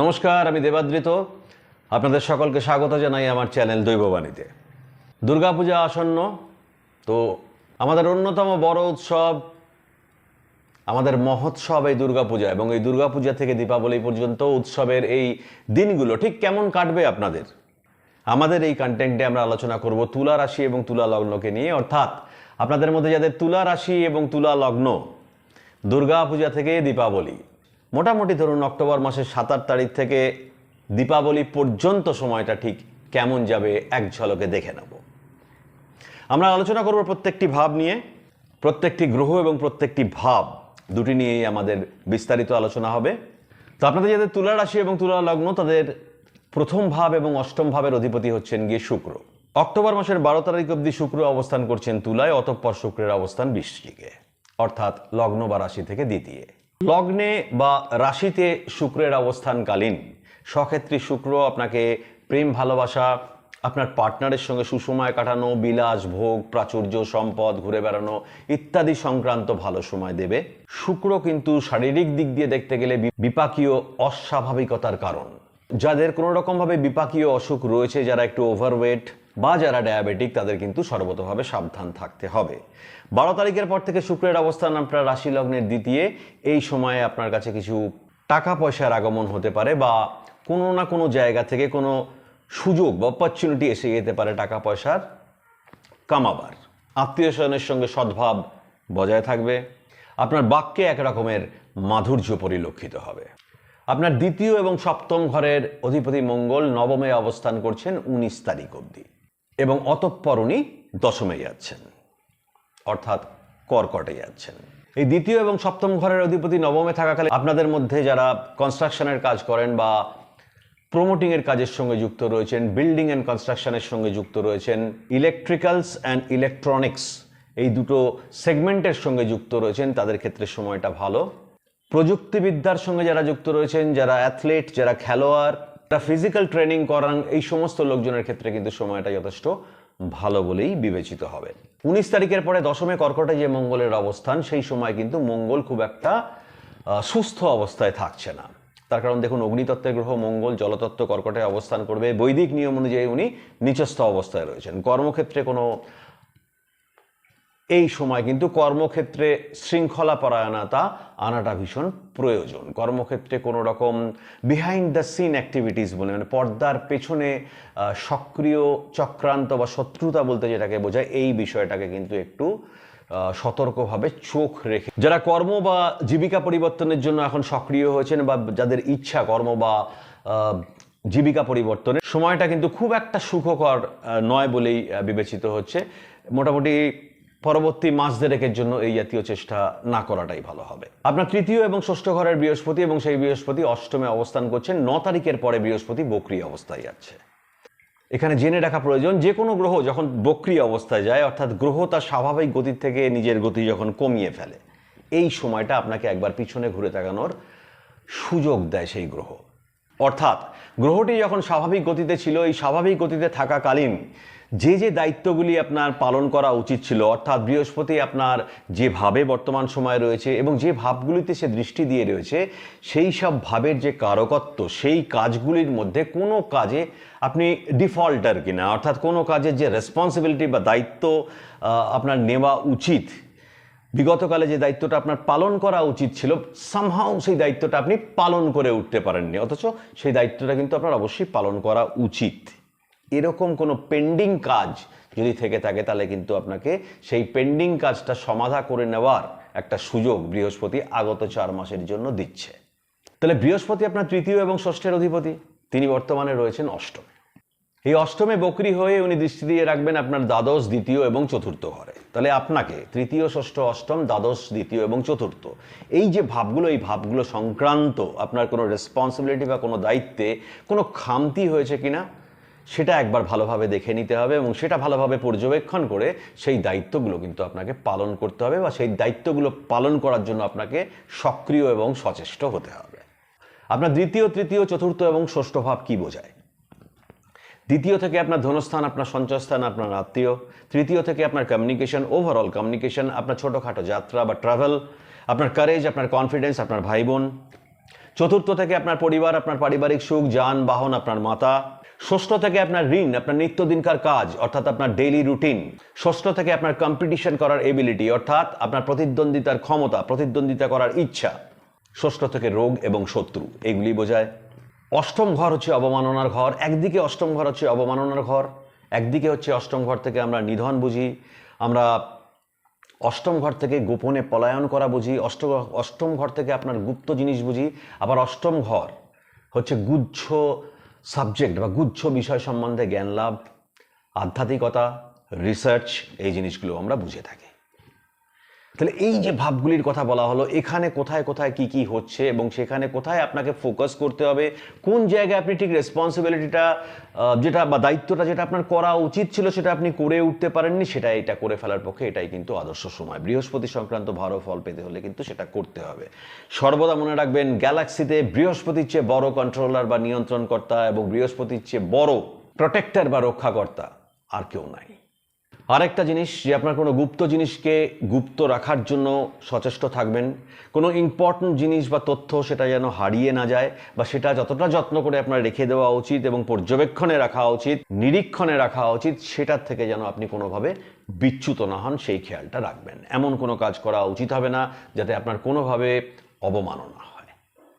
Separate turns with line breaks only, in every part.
নমস্কার, আমি দেবাদ্রিত। আপনাদের সকলকে স্বাগত জানাই আমার চ্যানেল দৈববাণীতে। দুর্গাপূজা আসন্ন, তো আমাদের অন্যতম বড় উৎসব, আমাদের মহোৎসব এই দুর্গাপূজা এবং এই দুর্গাপূজা থেকে দীপাবলি পর্যন্ত উৎসবের এই দিনগুলো ঠিক কেমন কাটবে আপনাদের? আমাদের এই কন্টেন্টে আমরা আলোচনা করব তুলা রাশি এবং তুলা লগ্নকে নিয়ে। অর্থাৎ আপনাদের মধ্যে যাদের তুলা রাশি এবং তুলা লগ্ন, দুর্গাপূজা থেকে দীপাবলি মোটামুটি ধরুন অক্টোবর মাসের সাত আট তারিখ থেকে দীপাবলি পর্যন্ত সময়টা ঠিক কেমন যাবে এক ঝলকে দেখে নেব। আমরা আলোচনা করব প্রত্যেকটি ভাব নিয়ে। প্রত্যেকটি গ্রহ এবং প্রত্যেকটি ভাব দুটি নিয়েই আমাদের বিস্তারিত আলোচনা হবে। তো আপনাদের যাদের তুলা রাশি এবং তুলা লগ্ন, তাদের প্রথম ভাব এবং অষ্টম ভাবের অধিপতি হচ্ছেন গিয়ে শুক্র। অক্টোবর মাসের বারো তারিখ অবধি শুক্র অবস্থান করছেন তুলায়, অতঃপর শুক্রের অবস্থান বৃষ্টিকে অর্থাৎ লগ্ন বা রাশি থেকে দ্বিতীয়। লগ্নে বা রাশিতে শুক্রের অবস্থানকালীন, সক্ষেত্রী শুক্র আপনাকে প্রেম, ভালোবাসা, আপনার পার্টনারের সঙ্গে সুসময় কাটানো, বিলাস, ভোগ, প্রাচুর্য, সম্পদ, ঘুরে বেড়ানো ইত্যাদি সংক্রান্ত ভালো সময় দেবে। শুক্র কিন্তু শারীরিক দিক দিয়ে দেখতে গেলে বিপাকীয়, অস্বাভাবিকতার কারণ। যাদের কোনো রকমভাবে বিপাকীয় অসুখ রয়েছে, যারা একটু ওভারওয়েট বা যারা ডায়াবেটিক, তাদের কিন্তু সর্বতভাবে সাবধান থাকতে হবে। বারো তারিখের পর থেকে শুক্রের অবস্থান আপনার রাশি লগ্নের দ্বিতীয়। এই সময়ে আপনার কাছে কিছু টাকা পয়সার আগমন হতে পারে বা কোনো না কোনো জায়গা থেকে কোনো সুযোগ বা অপরচুনিটি এসে যেতে পারে টাকা পয়সার কামাবার। আত্মীয় স্বজনের সঙ্গে সদ্ভাব বজায় থাকবে। আপনার বাক্যে এক রকমের মাধুর্য পরিলক্ষিত হবে। আপনার দ্বিতীয় এবং সপ্তম ঘরের অধিপতি মঙ্গল নবমে অবস্থান করছেন উনিশ তারিখ অবধি। এবং অতঃপর উনি দশমে যাচ্ছেন অর্থাৎ কর্কটে যাচ্ছেন এই দ্বিতীয় এবং সপ্তম ঘরের অধিপতি নবমে থাকাকালে আপনাদের মধ্যে যারা কনস্ট্রাকশনের কাজ করেন বা প্রমোটিং এর কাজের সঙ্গে যুক্ত রয়েছেন বিল্ডিং অ্যান্ড কনস্ট্রাকশনের সঙ্গে যুক্ত রয়েছেন ইলেকট্রিক্যালস অ্যান্ড ইলেকট্রনিক্স এই দুটো সেগমেন্টের সঙ্গে যুক্ত রয়েছেন, তাদের ক্ষেত্রে সময়টা ভালো। প্রযুক্তিবিদ্যার সঙ্গে যারা যুক্ত রয়েছেন, যারা অ্যাথলেট যারা খেলোয়াড় যারা ফিজিক্যাল ট্রেনিং করান এই সমস্ত লোকজনের ক্ষেত্রে কিন্তু সময়টা যথেষ্ট ভালো বলেই বিবেচিত হবে। উনিশ তারিখের পরে দশমে কর্কটে যে মঙ্গলের অবস্থান, সেই সময় কিন্তু মঙ্গল খুব একটা সুস্থ অবস্থায় থাকছে না। তার কারণ দেখুন, অগ্নিতত্ত্বের গ্রহ মঙ্গল, জলতত্ত্ব কর্কটে অবস্থান করবে। বৈদিক নিয়ম অনুযায়ী উনি নিচস্থ অবস্থায় রয়েছেন। কর্মক্ষেত্রে কোনো এই সময় কিন্তু কর্মক্ষেত্রে শৃঙ্খলা পরায়ণতা আনাটা ভীষণ প্রয়োজন। কর্মক্ষেত্রে কোনো রকম বিহাইন্ড দ্য সিন অ্যাক্টিভিটিস বলে মানে পর্দার পেছনে সক্রিয় চক্রান্ত বা শত্রুতা বলতে যেটাকে বোঝায়, এই বিষয়টাকে কিন্তু একটু সতর্কভাবে চোখ রেখে। যারা কর্ম বা জীবিকা পরিবর্তনের জন্য এখন সক্রিয় হয়েছেন বা যাদের ইচ্ছা কর্ম বা জীবিকা পরিবর্তনের, সময়টা কিন্তু খুব একটা সুখকর নয় বলেই বিবেচিত হচ্ছে। মোটামুটি পরবর্তী মাস দেড়েকের জন্য এই জাতীয় চেষ্টা না করাটাই ভালো হবে। আপনার তৃতীয় এবং ষষ্ঠ ঘরের বৃহস্পতি এবং সেই বৃহস্পতি অষ্টমে অবস্থান করছেন, ন তারিখের পরে বৃহস্পতি বক্রি অবস্থায় যাচ্ছে। এখানে জেনে রাখা প্রয়োজন, যে কোনো গ্রহ যখন বক্রি অবস্থায় যায়, অর্থাৎ গ্রহ তার স্বাভাবিক গতি থেকে নিজের গতি যখন কমিয়ে ফেলে, এই সময়টা আপনাকে একবার পিছনে ঘুরে তাকানোর সুযোগ দেয় সেই গ্রহ। অর্থাৎ গ্রহটি যখন স্বাভাবিক গতিতে ছিল, এই স্বাভাবিক গতিতে থাকাকালীন যে যে দায়িত্বগুলি আপনার পালন করা উচিত ছিল, অর্থাৎ বৃহস্পতি আপনার যেভাবে বর্তমান সময় রয়েছে এবং যে ভাবগুলিতে সে দৃষ্টি দিয়ে রয়েছে, সেই সব ভাবের যে কারকত্ব, সেই কাজগুলির মধ্যে কোনো কাজে আপনি ডিফল্টার কিনা, অর্থাৎ কোনো কাজের যে রেসপন্সিবিলিটি বা দায়িত্ব আপনার নেওয়া উচিত। বিগতকালে যে দায়িত্বটা আপনার পালন করা উচিত ছিল সামহাও সেই দায়িত্বটা আপনি পালন করে উঠতে পারেননি, অথচ সেই দায়িত্বটা কিন্তু আপনার অবশ্যই পালন করা উচিত। এরকম কোনো পেন্ডিং কাজ যদি থেকে থাকে, তাহলে কিন্তু আপনাকে সেই পেন্ডিং কাজটা সমাধা করে নেওয়ার একটা সুযোগ বৃহস্পতি আগত চার মাসের জন্য দিচ্ছে। তাহলে বৃহস্পতি আপনার তৃতীয় এবং ষষ্ঠের অধিপতি, তিনি বর্তমানে রয়েছেন অষ্টমে। এই অষ্টমে বকরি হয়ে উনি দৃষ্টি দিয়ে রাখবেন আপনার দ্বাদশ, দ্বিতীয় এবং চতুর্থ ঘরে। তাহলে আপনাকে তৃতীয়, ষষ্ঠ, অষ্টম, দ্বাদশ, দ্বিতীয় এবং চতুর্থ, এই যে ভাবগুলো, এই ভাবগুলো সংক্রান্ত আপনার কোনো রেসপন্সিবিলিটি বা কোনো দায়িত্বে কোনো খামতি হয়েছে কিনা সেটা একবার ভালোভাবে দেখে নিতে হবে এবং সেটা ভালোভাবে পর্যবেক্ষণ করে সেই দায়িত্বগুলো কিন্তু আপনাকে পালন করতে হবে বা সেই দায়িত্বগুলো পালন করার জন্য আপনাকে সক্রিয় এবং সচেষ্ট হতে হবে। আপনার দ্বিতীয়, তৃতীয়, চতুর্থ এবং ষষ্ঠ ভাব কি বোঝায়? দ্বিতীয় থেকে আপনার ধনস্থান, আপনার সঞ্চয়স্থান, আপনার আত্মীয়। তৃতীয় থেকে আপনার কমিউনিকেশন ওভারঅল কমিউনিকেশন আপনার ছোটোখাটো যাত্রা বা ট্রাভেল আপনার কারেজ আপনার কনফিডেন্স আপনার ভাই বোন। চতুর্থ থেকে আপনার পরিবার, আপনার পারিবারিক সুখ যানবাহন আপনার মাতা। ষষ্ঠ থেকে আপনার ঋণ, আপনার নিত্যদিনকার কাজ, অর্থাৎ আপনার ডেইলি রুটিন ষষ্ঠ থেকে আপনার কম্পিটিশন করার এবিলিটি অর্থাৎ আপনার প্রতিদ্বন্দ্বিতার ক্ষমতা, প্রতিদ্বন্দ্বিতা করার ইচ্ছা। ষষ্ঠ থেকে রোগ এবং শত্রু, এগুলি বোঝায়। অষ্টম ঘর হচ্ছে অবমাননার ঘর, একদিকে অষ্টম ঘর হচ্ছে অবমাননার ঘর, একদিকে হচ্ছে অষ্টম ঘর থেকে আমরা নিধন বুঝি, আমরা অষ্টম ঘর থেকে গোপনে পলায়ন করা বুঝি, অষ্ট, অষ্টম ঘর থেকে আপনার গুপ্ত জিনিস বুঝি, আবার অষ্টম ঘর হচ্ছে গুচ্ছ সাবজেক্ট বা গুচ্ছ বিষয় সম্বন্ধে জ্ঞান লাভ আধ্যাত্মিকতা রিসার্চ এই জিনিসগুলো আমরা বুঝে থাকি। তাহলে এই যে ভাবগুলির কথা বলা হলো, এখানে কোথায় কোথায় কি কি হচ্ছে এবং সেখানে কোথায় আপনাকে ফোকাস করতে হবে, কোন জায়গায় আপনি ঠিক রেসপন্সিবিলিটিটা যেটা বা দায়িত্বটা যেটা আপনার করা উচিত ছিল সেটা আপনি করে উঠতে পারেননি, সেটা এটা করে ফেলার পক্ষে এটাই কিন্তু আদর্শ সময়। বৃহস্পতি সংক্রান্ত ভালো ফল পেতে হলে কিন্তু সেটা করতে হবে। সর্বদা মনে রাখবেন গ্যালাক্সিতে বৃহস্পতির চেয়ে বড় কন্ট্রোলার বা নিয়ন্ত্রণকর্তা এবং বৃহস্পতির চেয়ে বড় প্রোটেক্টর বা রক্ষাকর্তা আর কেউ নাই। আরেকটা জিনিস যে আপনার কোনো গুপ্ত জিনিসকে গুপ্ত রাখার জন্য সচেষ্ট থাকবেন। কোনো ইম্পর্টেন্ট জিনিস বা তথ্য সেটা যেন হারিয়ে না যায় বা সেটা যতটা যত্ন করে আপনার রেখে দেওয়া উচিত এবং পর্যবেক্ষণে রাখা উচিত, নিরীক্ষণে রাখা উচিত, সেটার থেকে যেন আপনি কোনোভাবে বিচ্যুত না হন, সেই খেয়ালটা রাখবেন। এমন কোনো কাজ করা উচিত হবে না যাতে আপনার কোনোভাবে অবমাননা হয়।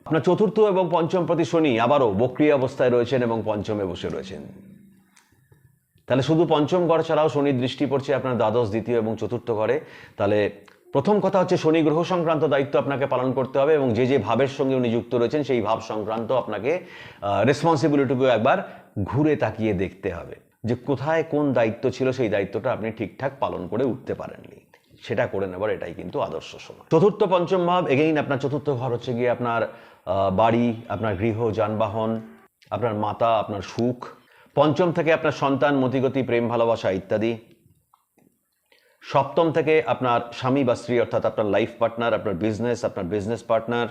আপনার চতুর্থ এবং পঞ্চম প্রতি শনি আবারও বক্রিয় অবস্থায় রয়েছেন এবং পঞ্চমে বসে রয়েছেন। তাহলে শুধু পঞ্চম ঘর ছাড়াও শনির দৃষ্টি পড়ছে আপনার দ্বাদশ, দ্বিতীয় এবং চতুর্থ ঘরে তাহলে প্রথম কথা হচ্ছে শনি গ্রহ সংক্রান্ত দায়িত্ব আপনাকে পালন করতে হবে এবং যে যে ভাবের সঙ্গে উনি যুক্ত রয়েছেন সেই ভাব সংক্রান্ত আপনাকে রেসপন্সিবিলিটিকে একবার ঘুরে তাকিয়ে দেখতে হবে যে কোথায় কোন দায়িত্ব ছিল সেই দায়িত্বটা আপনি ঠিকঠাক পালন করে উঠতে পারেননি। সেটা করে নেবার এটাই কিন্তু আদর্শ সময়। চতুর্থ, পঞ্চম ভাব এগেইন আপনার চতুর্থ ঘর হচ্ছে গিয়ে আপনার বাড়ি, আপনার গৃহ, যানবাহন, আপনার মাতা, আপনার সুখ পঞ্চম থেকে আপনার সন্তান, মতিগতি, প্রেম, ভালোবাসা ইত্যাদি। সপ্তম থেকে আপনার স্বামী বা স্ত্রী, অর্থাৎ আপনার লাইফ পার্টনার আপনার বিজনেস আপনার বিজনেস পার্টনার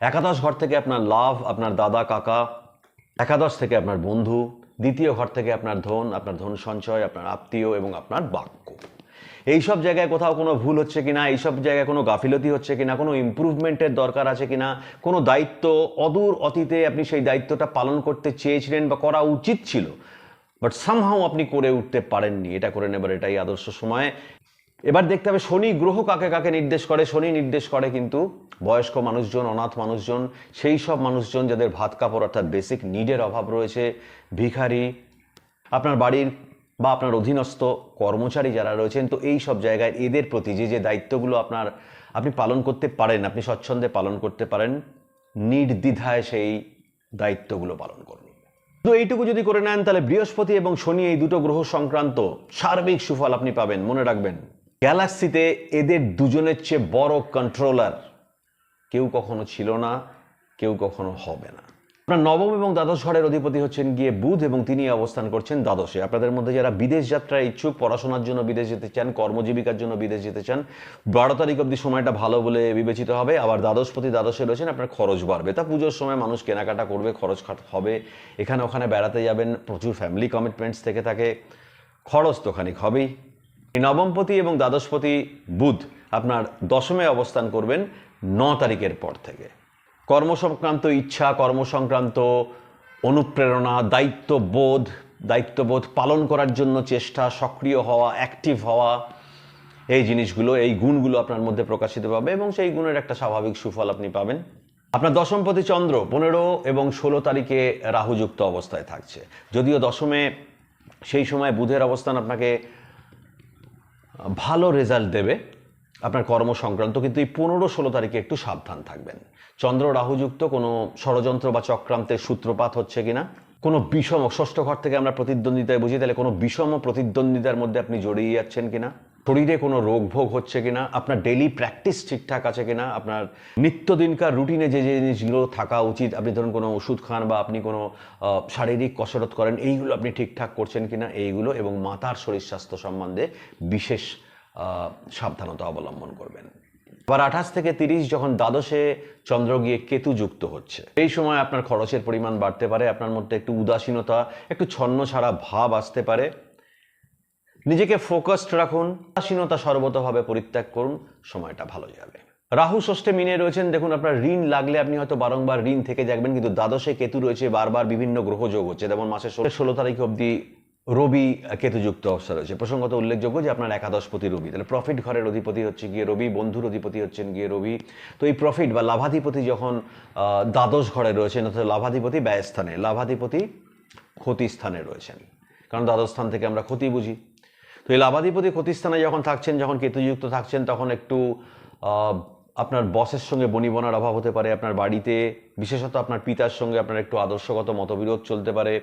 একাদশ ঘর থেকে আপনার লাভ, আপনার দাদা, কাকা। একাদশ থেকে আপনার বন্ধু। দ্বিতীয় ঘর থেকে আপনার ধন আপনার ধন সঞ্চয়, আপনার আত্মীয় এবং আপনার বাক্য। এইসব জায়গায় কোথাও কোনো ভুল হচ্ছে কিনা, এইসব জায়গায় কোনো গাফিলতি হচ্ছে কিনা, কোনো ইম্প্রুভমেন্টের দরকার আছে কিনা, কোনো দায়িত্ব, অদূর অতীতে আপনি সেই দায়িত্বটা পালন করতে চেয়েছিলেন বা করা উচিত ছিল বাট সামহাও আপনি করে উঠতে পারেননি, এটা করে নেবার এটাই আদর্শ সময়। এবার দেখতে হবে শনি গ্রহ কাকে কাকে নির্দেশ করে, শনি নির্দেশ করে কিন্তু বয়স্ক মানুষজন, অনাথ মানুষজন, সেই সব মানুষজন যাদের ভাত কাপড় অর্থাৎ বেসিক নিডের অভাব রয়েছে, ভিখারি, আপনার বাড়ির বা আপনার অধীনস্থ কর্মচারী যারা রয়েছেন, তো এই সব জায়গায় এদের প্রতি যে যে দায়িত্বগুলো আপনার, আপনি পালন করতে পারেন, আপনি স্বচ্ছন্দে পালন করতে পারেন, নির্দ্বিধায় সেই দায়িত্বগুলো পালন করুন। তো এইটুকু যদি করে নেন, তাহলে বৃহস্পতি এবং শনি এই দুটো গ্রহ সংক্রান্ত সার্বিক সুফল আপনি পাবেন, মনে রাখবেন। গ্যালাক্সিতে এদের দুজনের চেয়ে বড় কন্ট্রোলার কেউ কখনো ছিল না, কেউ কখনো হবে না। আপনার নবম এবং দ্বাদশ ঘরের অধিপতি হচ্ছেন গিয়ে বুধ এবং তিনি অবস্থান করছেন দ্বাদশে। আপনাদের মধ্যে যারা বিদেশ যাত্রার ইচ্ছুক, পড়াশোনার জন্য বিদেশ যেতে চান, কর্মজীবিকার জন্য বিদেশ যেতে চান, বারো তারিখ অবধি সময়টা ভালো বলে বিবেচিত হবে। আবার দ্বাদশপতি দ্বাদশে রয়েছেন, আপনার খরচ বাড়বে। তা পুজোর সময় মানুষ কেনাকাটা করবে, খরচ হবে। এখানে ওখানে বেড়াতে যাবেন, প্রচুর ফ্যামিলি কমিটমেন্টস থেকে থাকে। খরচ তো খানিক হবেই। নবমপতি এবং দ্বাদশপতি বুধ আপনার দশমে অবস্থান করবেন ন তারিখের পর থেকে। কর্মসংক্রান্ত ইচ্ছা, কর্মসংক্রান্ত অনুপ্রেরণা, দায়িত্ববোধ দায়িত্ববোধ পালন করার জন্য চেষ্টা, সক্রিয় হওয়া অ্যাক্টিভ হওয়া, এই জিনিসগুলো, এই গুণগুলো আপনার মধ্যে প্রকাশিত পাবে এবং সেই গুণের একটা স্বাভাবিক সুফল আপনি পাবেন। আপনার দশমপতি চন্দ্র পনেরো এবং ষোলো তারিখে রাহুযুক্ত অবস্থায় থাকছে। যদিও দশমে সেই সময় বুধের অবস্থান আপনাকে ভালো রেজাল্ট দেবে আপনার কর্ম সংক্রান্ত কিন্তু এই পনেরো ষোলো তারিখে একটু সাবধান থাকবেন। চন্দ্র রাহুযুক্ত কোনো ষড়যন্ত্র বা চক্রান্তের সূত্রপাত হচ্ছে কিনা? কোনো বিষম ষষ্ঠ ঘর থেকে আমরা প্রতিদ্বন্দ্বিতায় বুঝি, তাহলে কোনো বিষম প্রতিদ্বন্দ্বিতার মধ্যে আপনি জড়িয়ে যাচ্ছেন কিনা? শরীরে কোনো রোগ ভোগ হচ্ছে কিনা? আপনার ডেলি প্র্যাকটিস ঠিকঠাক আছে কিনা? আপনার নিত্যদিনকার রুটিনে যে যে জিনিসগুলো থাকা উচিত, আপনি ধরুন কোনো ওষুধ খান বা আপনি কোনো শারীরিক কসরত করেন, এইগুলো আপনি ঠিকঠাক করছেন কিনা? এইগুলো এবং মাতার শরীর স্বাস্থ্য সম্বন্ধে বিশেষ সাবধানতা অবলম্বন করবেন। আবার আঠাশ থেকে তিরিশ যখন দ্বাদশে চন্দ্র গিয়ে কেতু যুক্ত হচ্ছে, এই সময় আপনার খরচের পরিমাণ বাড়তে পারে, আপনার মধ্যে একটু উদাসীনতা, একটু ছন্ন ছাড়া ভাব আসতে পারে। নিজেকে ফোকাসড রাখুন, উদাসীনতা সর্বতভাবে পরিত্যাগ করুন, সময়টা ভালো যাবে। রাহু ষষ্ঠে মিনে রয়েছেন, দেখুন আপনার ঋণ লাগলে আপনি হয়তো বারংবার ঋণ থেকে যাবেন কিন্তু দ্বাদশে কেতু রয়েছে, বারবার বিভিন্ন গ্রহ যোগ হচ্ছে, যেমন মাসের ষোলো তারিখ অবধি রবি কেতুযুক্ত অবস্থা রয়েছে। প্রসঙ্গত উল্লেখযোগ্য যে আপনার একাদশপতি রবি, তাহলে প্রফিট ঘরের অধিপতি হচ্ছে গিয়ে রবি, বন্ধুর অধিপতি হচ্ছেন গিয়ে রবি। তো এই প্রফিট বা লাভাধিপতি যখন দ্বাদশ ঘরে রয়েছেন, অর্থাৎ লাভাধিপতি ব্যয়স্থানে, লাভাধিপতি ক্ষতি স্থানে রয়েছেন। কারণ দ্বাদশ স্থান থেকে আমরা ক্ষতি বুঝি। তো এই লাভাধিপতি ক্ষতিস্থানে যখন থাকছেন, যখন কেতুযুক্ত থাকছেন, তখন একটু আপনার বসের সঙ্গে বনিবনার অভাব হতে পারে, আপনার বাড়িতে, বিশেষত আপনার পিতার সঙ্গে আপনার একটু আদর্শগত মতবিরোধ চলতে পারে।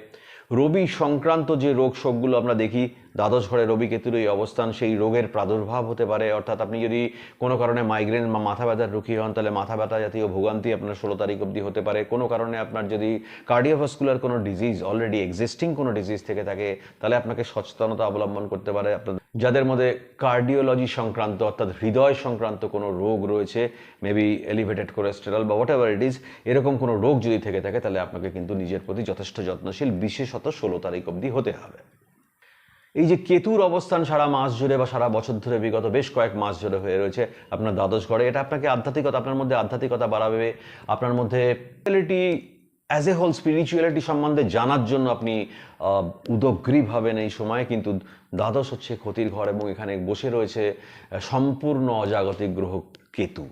রবি সংক্রান্ত যে রোগ শোকগুলো আমরা দেখি, দ্বাদশ ঘরে রবি কেতুর এই অবস্থান, সেই রোগের প্রাদুর্ভাব হতে পারে। অর্থাৎ আপনি যদি কোনো কারণে মাইগ্রেন বা মাথা ব্যথার রুখী হন, তাহলে মাথা ব্যথা জাতীয় ভোগান্তি আপনার ষোলো তারিখ অবধি হতে পারে। কোনো কারণে আপনার যদি কার্ডিওভাস্কুলার কোনো ডিজিজ অলরেডি এক্সিস্টিং কোনো ডিজিজ থেকে থাকে, তাহলে আপনাকে সচেতনতা অবলম্বন করতে পারে। আপনার যাদের মধ্যে কার্ডিওলজি সংক্রান্ত, অর্থাৎ হৃদয় সংক্রান্ত কোনো রোগ রয়েছে মেবি এলিভেটেড কোলেস্টেরল বা হোয়াট এভার ইট ইজ এরকম কোনো রোগ যদি থেকে থাকে, তাহলে আপনাকে কিন্তু নিজের প্রতি যথেষ্ট যত্নশীল, বিশেষত ষোলো তারিখ অবধি হতে হবে। এই যে কেতুর অবস্থান সারা মাস জুড়ে বা সারা বছর ধরে বিগত বেশ কয়েক মাস জুড়ে হয়ে রয়েছে আপনার দ্বাদশ ঘরে, এটা আপনাকে আধ্যাত্মিকতা, আপনার মধ্যে আধ্যাত্মিকতা বাড়াবে, আপনার মধ্যে অ্যাজ এ হোল স্পিরিচুয়ালিটি সম্বন্ধে জানার জন্য আপনি উদগ্রী হবেন এই সময়ে, কিন্তু দ্বাদশ হচ্ছে ক্ষতির ঘর এবং এখানে বসে রয়েছে সম্পূর্ণ অজাগতিক গ্রহ কেতু।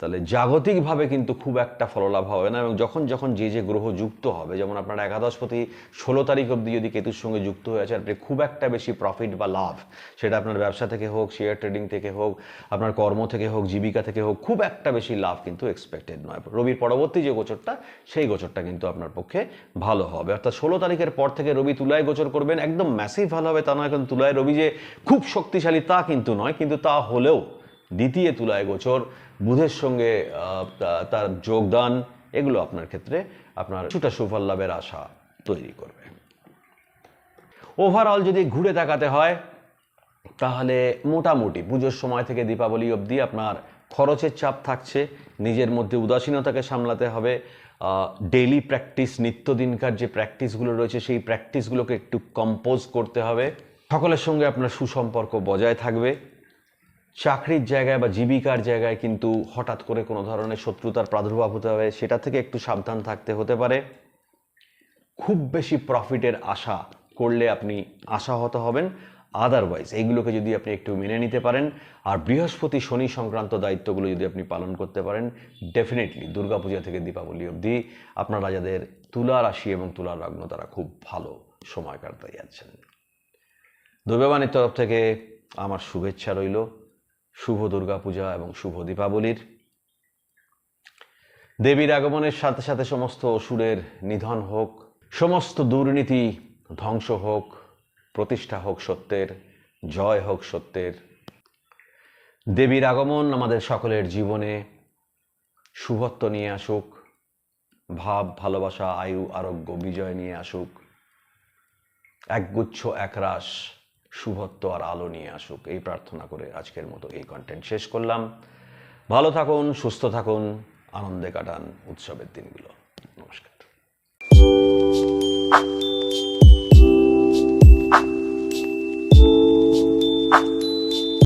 তাহলে জাগতিকভাবে কিন্তু খুব একটা ফললাভ হবে না এবং যখন যখন যে যে গ্রহ যুক্ত হবে, যেমন আপনার একাদশপতি ষোলো তারিখ অবধি যদি কেতুর সঙ্গে যুক্ত হয়ে আছে আপনি খুব একটা বেশি প্রফিট বা লাভ, সেটা আপনার ব্যবসা থেকে হোক শেয়ার ট্রেডিং থেকে হোক, আপনার কর্ম থেকে হোক, জীবিকা থেকে হোক, খুব একটা বেশি লাভ কিন্তু এক্সপেক্টেড নয়। রবির পরবর্তী যে গোচরটা, সেই গোচরটা কিন্তু আপনার পক্ষে ভালো হবে। অর্থাৎ ষোলো তারিখের পর থেকে রবি তুলায় গোচর করবেন, একদম ম্যাসিভ ভালো হবে, তা নয় কিন্তু তুলায় রবি যে খুব শক্তিশালী তা কিন্তু নয়, কিন্তু তা হলেও দ্বিতীয় তুলায় গোচর, বুধের সঙ্গে তার যোগদান, এগুলো আপনার ক্ষেত্রে আপনার কিছুটা সুফল লাভের আশা তৈরি করবে। ওভারঅল যদি ঘুরে তাকাতে হয়, তাহলে মোটামুটি পুজোর সময় থেকে দীপাবলি অবধি আপনার খরচের চাপ থাকছে, নিজের মধ্যে উদাসীনতাকে সামলাতে হবে ডেইলি প্র্যাকটিস নিত্যদিনকার যে প্র্যাকটিসগুলো রয়েছে, সেই প্র্যাকটিসগুলোকে একটু কম্পোজ করতে হবে। সকলের সঙ্গে আপনার সুসম্পর্ক বজায় থাকবে। চাকরির জায়গায় বা জীবিকার জায়গায় কিন্তু হঠাৎ করে কোনো ধরনের শত্রুতার প্রাদুর্ভাব হতে হবে সেটা থেকে একটু সাবধান থাকতে হতে পারে। খুব বেশি প্রফিটের আশা করলে আপনি আশাহত হবেন। আদারওয়াইজ এইগুলোকে যদি আপনি একটু মেনে নিতে পারেন, আর বৃহস্পতি শনি সংক্রান্ত দায়িত্বগুলো যদি আপনি পালন করতে পারেন ডেফিনেটলি দুর্গাপূজা থেকে দীপাবলি অবধি আপনারা যাদের তুলা রাশি এবং তুলা লগ্ন তারা খুব ভালো সময় কাটাতে যাচ্ছেন। দৈববাণীর তরফ থেকে আমার শুভেচ্ছা রইল। শুভ দুর্গাপূজা এবং শুভ দীপাবলির। দেবীর আগমনের সাথে সাথে সমস্ত অসুরের নিধন হোক, সমস্ত দুর্নীতি ধ্বংস হোক, প্রতিষ্ঠা হোক সত্যের, জয় হোক সত্যের। দেবীর আগমন আমাদের সকলের জীবনে শুভত্ব নিয়ে আসুক, ভাব, ভালোবাসা, আয়ু, আরোগ্য, বিজয় নিয়ে আসুক। একগুচ্ছ, একরাশ শুভত্ব আর আলো নিয়ে আসুক, এই প্রার্থনা করে আজকের মতো এই কন্টেন্ট শেষ করলাম। ভালো থাকুন, সুস্থ থাকুন, আনন্দে কাটান উৎসবের দিনগুলো।